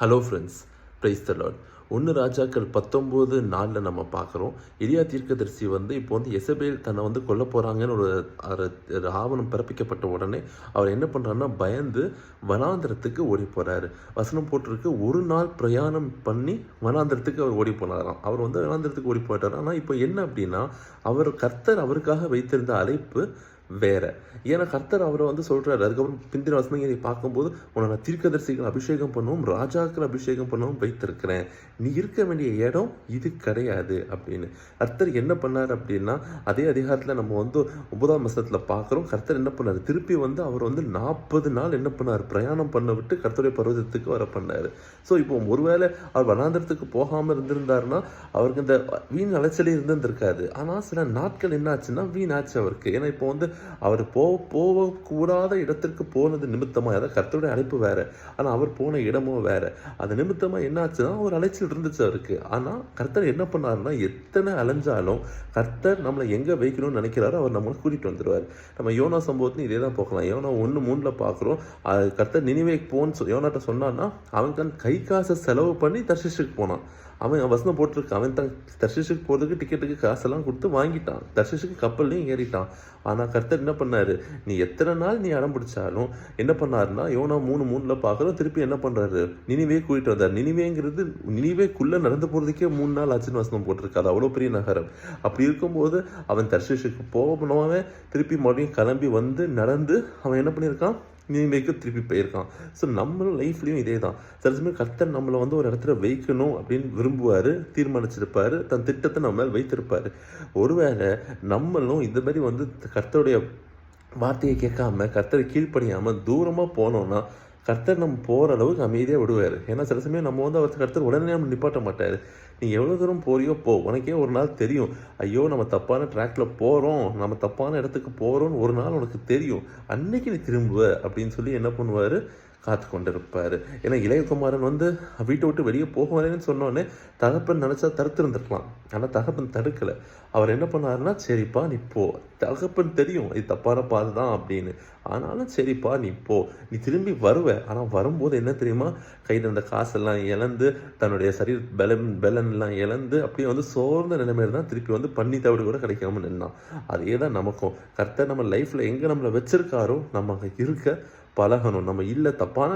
Hello friends praise the lord ஒன்று ராஜாக்கள் பத்தொம்போது நாளில் நம்ம பார்க்குறோம். எலியா தீர்க்கதரிசி வந்து இப்போ வந்து எசபேல் தன்னை வந்து கொல்ல போகிறாங்கன்னு ஒரு ஒரு ஆவணம் பிறப்பிக்கப்பட்ட உடனே அவர் என்ன பண்ணுறாருன்னா பயந்து வனாந்திரத்துக்கு ஓடி போகிறாரு வசனம் போட்டிருக்கு ஒரு நாள் பிரயாணம் பண்ணி வனாந்திரத்துக்கு அவர் ஓடி போனாராம். அவர் வந்து வனாந்திரத்துக்கு ஓடி போயிட்டார். ஆனால் இப்போ என்ன அப்படின்னா அவர் கர்த்தர் அவருக்காக வைத்திருந்த அழைப்பு வேற. ஏன்னா கர்த்தர் அவரை வந்து சொல்றாரு. அதுக்கப்புறம் பிந்தின வசனங்களை பார்க்கும்போது உன்னை நான் தீர்க்கதரிசிகள் அபிஷேகம் பண்ணவும் ராஜாக்கள் அபிஷேகம் பண்ணவும் வைத்திருக்கிறேன். நீ இருக்க வேண்டிய இடம் இது கிடையாது. அப்படின்னு. கர்த்தர் என்ன பண்ணார் அப்படின்னா அதே அதிகாரத்தில் நம்ம வந்து ஒன்பதாம் வசனத்தில் பார்க்குறோம். கர்த்தர் என்ன பண்ணார்? திருப்பி வந்து அவர் வந்து நாற்பது நாள் என்ன பண்ணார்? பிரயாணம் பண்ண விட்டு கர்த்தருடைய பருவதத்துக்கு வர பண்ணார். ஸோ இப்போ ஒருவேளை அவர் வனாந்திரத்துக்கு போகாமல் இருந்திருந்தாருன்னா அவருக்கு இந்த வீண் அலைச்சலே இருந்திருந்திருக்காது. ஆனால் சில நாட்கள் என்ன ஆச்சுன்னா வீணாச்சு அவருக்கு. ஏன்னா இப்போ வந்து அவர் போ போகக்கூடாத இடத்திற்கு போனது நிமித்தமாக அதாவது கர்த்தருடைய அழைப்பு வேற. ஆனால் அவர் போன இடமும் வேற. அது நிமித்தமாக என்னாச்சுன்னா ஒரு அலைச்சல் இருந்துச்சு அவருக்கு. ஆனால் கர்த்தர் என்ன பண்ணாருன்னா எத்தனை அலைஞ்சாலும் கர்த்தர் நம்மளை எங்கே வைக்கணும்னு நினைக்கிறாரோ அவர் நம்மளை கூட்டிகிட்டு வந்துடுவார் நம்ம யோனா சம்பவத்தையும் இதே தான் பார்க்கலாம் யோனா ஒன்று மூணில் பார்க்குறோம். அது கர்த்தர் நினைவே போன்னு சொ- யோனாட்ட சொன்னான்னா அவன் தன் கை காசை செலவு பண்ணி தர்ஷிஷுக்கு போனான். அவன் வசனம் போட்டிருக்கான். அவன் தான் தர்ஷிஷுக்கு போகிறதுக்கு டிக்கெட்டுக்கு காசெல்லாம் கொடுத்து வாங்கிட்டான். தர்ஷிஷுக்கு கப்பல்லையும் ஏறிட்டான். ஆனால் கர்த்தர் என்ன பண்ணாரு? நீ எத்தனை நாள் நீ அடம் பிடிச்சாலும் என்ன பண்ணாருன்னா யோனா மூணு மூணில் பார்க்குறோம். திருப்பி என்ன பண்ணுறாரு நினிவே கூட்டிட்டு வந்தார். நினிவேங்கிறது நினைவேக்குள்ளே நடந்து போகிறதுக்கே மூணு நாள் ஆச்சுன்னு வசனம் போட்டிருக்கு அது அவ்வளோ பெரிய நகரம். அப்படி இருக்கும்போது அவன் தர்ஷிஷுக்கு போகணுவன் திருப்பி மறுபடியும் கிளம்பி வந்து நடந்து அவன் என்ன பண்ணியிருக்கான்? நீமைக்கு திருப்பி போயிருக்கான். ஸோ நம்மளும் லைஃப்லையும் இதே தான் சில சமயம் கர்த்தர் நம்மளை வந்து ஒரு இடத்துல வைக்கணும் அப்படின்னு விரும்புவார் தீர்மானிச்சிருப்பார் தன் திட்டத்தை நம்ம மேல் வைத்திருப்பாரு. ஒருவேளை நம்மளும் இந்த மாதிரி வந்து கர்த்தருடைய வார்த்தையை கேட்காம கர்த்தரை கீழ்ப்படியாமல் தூரமாக போனோன்னா கர்த்தர் நம்ம போகிற அளவுக்கு அமைதியாக விடுவார். ஏன்னா சில சமயம் நம்ம வந்து அவர் கர்த்தர் உடனே நம்ம நிப்பாட்ட மாட்டார். நீ எவ்வளோ தூரம் போறியோ போ. உனக்கே ஒரு நாள் தெரியும். ஐயோ நம்ம தப்பான ட்ராக்ல போகிறோம் நம்ம தப்பான இடத்துக்கு போகிறோம்னு ஒரு நாள் உனக்கு தெரியும். அன்னைக்கு நீ திரும்புவ அப்படின்னு சொல்லி என்ன பண்ணுவார்? காத்து கொண்டிருப்பார் ஏன்னா இளையகுமாரன் வந்து வீட்டை விட்டு வெளியே போக வரேன்னு சொன்னோன்னே தகப்பன் நினச்சா தடுத்துருந்துருக்கலாம். ஆனால் தகப்பன் தடுக்கலை. அவர் என்ன பண்ணாருன்னா சரிப்பா நீ போ. தகப்பன் தெரியும் இது தப்பான பாதை தான் அப்படின்னு. ஆனாலும் சரிப்பா நீ போ. நீ திரும்பி வருவ. ஆனால் வரும்போது என்ன தெரியுமா? கையில் இருந்த காசெல்லாம் இழந்து தன்னுடைய சரீர பலன் பலன்லாம் இழந்து அப்படியே வந்து சோர்ந்த நிலைமையில தான் திருப்பி வந்து பண்ணி தவிடு கூட கிடைக்காம நின்னான். அதே தான் நமக்கும். கரெக்டாக நம்ம லைஃப்பில் எங்கே நம்மளை வச்சிருக்காரோ நம்ம அங்கே இருக்க பழகணும். நம்ம இல்லை தப்பான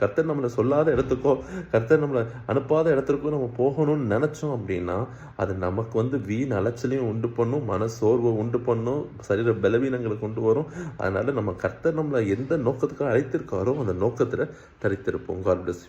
கர்த்தர் நம்மளை சொல்லாத இடத்துக்கோ கர்த்தர் நம்மளை அனுப்பாத இடத்துக்கோ நம்ம போகணும்னு நினச்சோம் அப்படின்னா அது நமக்கு வந்து வீண் அலைச்சலையும் உண்டு பண்ணும் மன சோர்வை உண்டு பண்ணும் சரீர பலவீனங்களை கொண்டு வரும். அதனால் நம்ம கர்த்தர் நம்மளை எந்த நோக்கத்துக்காக அழைத்திருக்காரோ அந்த நோக்கத்தில் தரித்திருப்போம். God bless